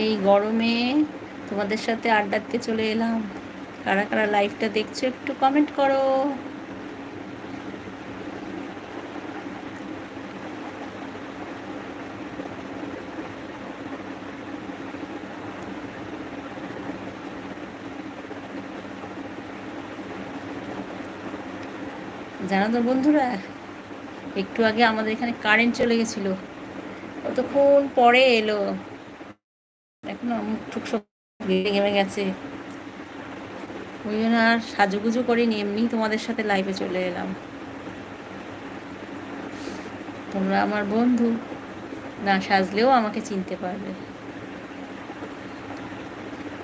এই গরমে তোমাদের সাথে আড্ডা দিতে চলে এলাম। কারা কারা লাইভটা দেখছ একটু কমেন্ট করো। জানো তো বন্ধুরা, একটু আগে আমাদের এখানে কারেন্ট চলে গেছিল। কতক্ষণ পরে এলো? এখনও মুখ টুক সব ঘেমে গেছে। ওই জন্য আর সাজুগুজু করিনি এমনি তোমাদের সাথে লাইভে চলে এলাম। তোমরা আমার বন্ধু, না সাজলেও আমাকে চিনতে পারবে।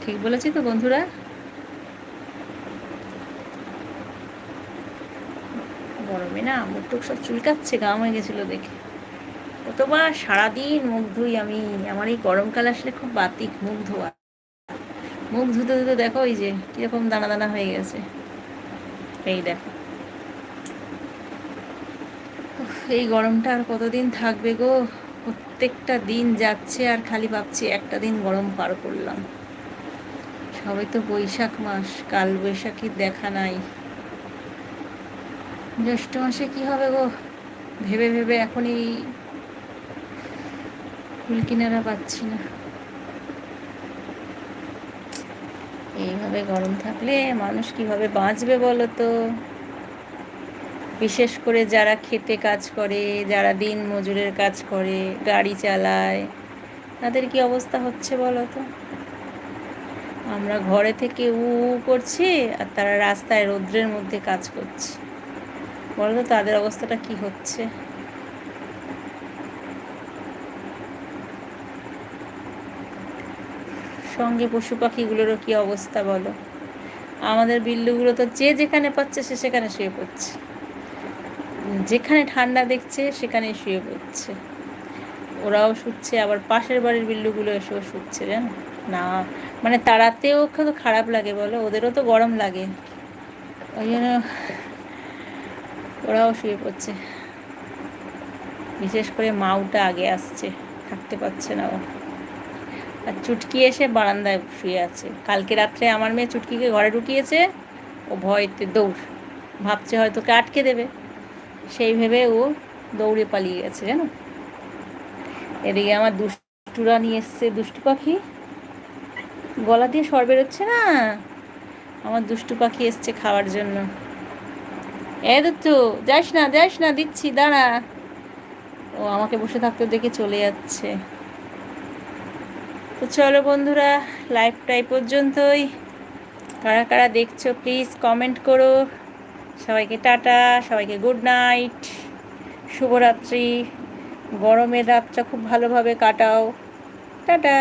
ঠিক বলেছি তো বন্ধুরা? গরমে না, মুখ টুক সব চুলকাচ্ছে গা হয়ে গেছিল দেখে। কতবার সারাদিন মুখ ধুই আমি, আমার এই গরমকাল আসলে খুব বাতিক, মুখ ধোয়া। মুখ ধুতে ধুতে দেখো ওই যে কীরকম দানা দানা হয়ে গেছে। এই দেখো। এই গরমটা আর কতদিন থাকবে গো? প্রত্যেকটা দিন যাচ্ছে আর খালি ভাবছি একটা দিন গরম পার করলাম। সবাই তো বৈশাখ মাস, কাল বৈশাখীর দেখা নাই। জ্যৈষ্ঠ মাসে কি হবে গো? ভেবে ভেবে এখনই ফুল কিনারা পাচ্ছি না। এইভাবে গরম থাকলে মানুষ কীভাবে বাঁচবে বলো তো? বিশেষ করে যারা খেতে কাজ করে, যারা দিন মজুরের কাজ করে, গাড়ি চালায়, তাদের কি অবস্থা হচ্ছে বলো তো? আমরা ঘরে থেকে উ করছি আর তারা রাস্তায় রৌদ্রের মধ্যে কাজ করছে। বলো তো তাদের অবস্থাটা কি হচ্ছে? সঙ্গে পশু পাখিগুলোরও কী অবস্থা বলো? আমাদের বিল্লুগুলো তো যে যেখানে পাচ্ছে সে সেখানে শুয়ে পড়ছে। যেখানে ঠান্ডা দেখছে সেখানে শুয়ে পড়ছে। ওরাও শুচ্ছে, আবার পাশের বাড়ির বিল্লুগুলো এসেও শুচ্ছে, জানো? না মানে তাড়াতেও তো খারাপ লাগে বলো, ওদেরও তো গরম লাগে। ওই জন্য ওরাও শুয়ে পড়ছে। বিশেষ করে মাউটা আগে আসছে, থাকতে পারছে না ও। আর চুটকি এসে বারান্দায় শুয়ে আছে। কালকে রাত্রে আমার মেয়ে চুটকিকে ঘরে ঢুকিয়েছে, ও ভয়তে দৌড়। ভাবছে হয়তো কে আটকে দেবে। সেই ভেবে ও দৌড়ে পালিয়ে গেছে, জানো? এদিকে আমার দুষ্টুরা নিয়ে এসছে, দুষ্টু পাখি। গলা দিয়ে সর বেরোচ্ছে না? আমার দুষ্টু পাখি এসছে খাওয়ার জন্য। এ দুচ্ছু যাস না যাস না, দিচ্ছি, দাঁড়া। ও আমাকে বসে থাকতে দেখে চলে যাচ্ছে। তো চলো বন্ধুরা লাইভটা এই পর্যন্তই। কারা কারা দেখছ প্লিজ কমেন্ট করো। সবাইকে টাটা, সবাইকে গুড নাইট শুভরাত্রি। গরমের রাতটা খুব ভালোভাবে কাটাও। টাটা।